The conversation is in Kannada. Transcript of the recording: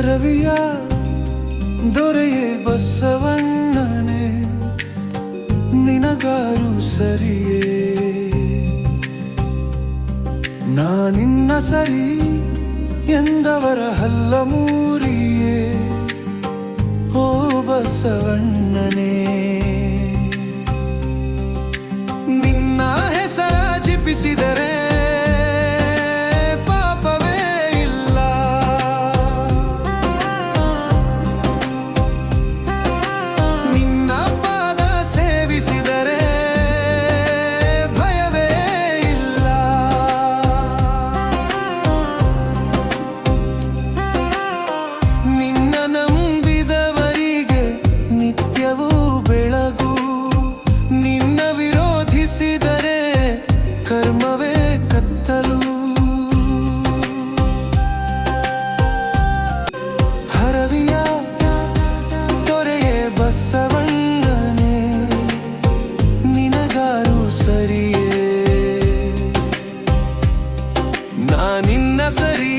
ಹರವಿಯ ದೊರೆಯೇ ಬಸವಣ್ಣನೆ ನಿನಗಾರು ಸರಿಯೇ? ನಾನಿನ್ನ ಸರಿ ಎಂದವರ ಹಲ್ಲ ಮೂರಿಯೇ ಓ ಬಸವಣ್ಣನೇ. ಕರ್ಮವೇ ಕತ್ತಲು. ಹರವಿಯ ತೊರೆಯೇ ಬಸವಣ್ಣನೆ ನಿನಗಾರು ಸರಿಯೇ. ನಾನಿನ್ನ ಸರಿ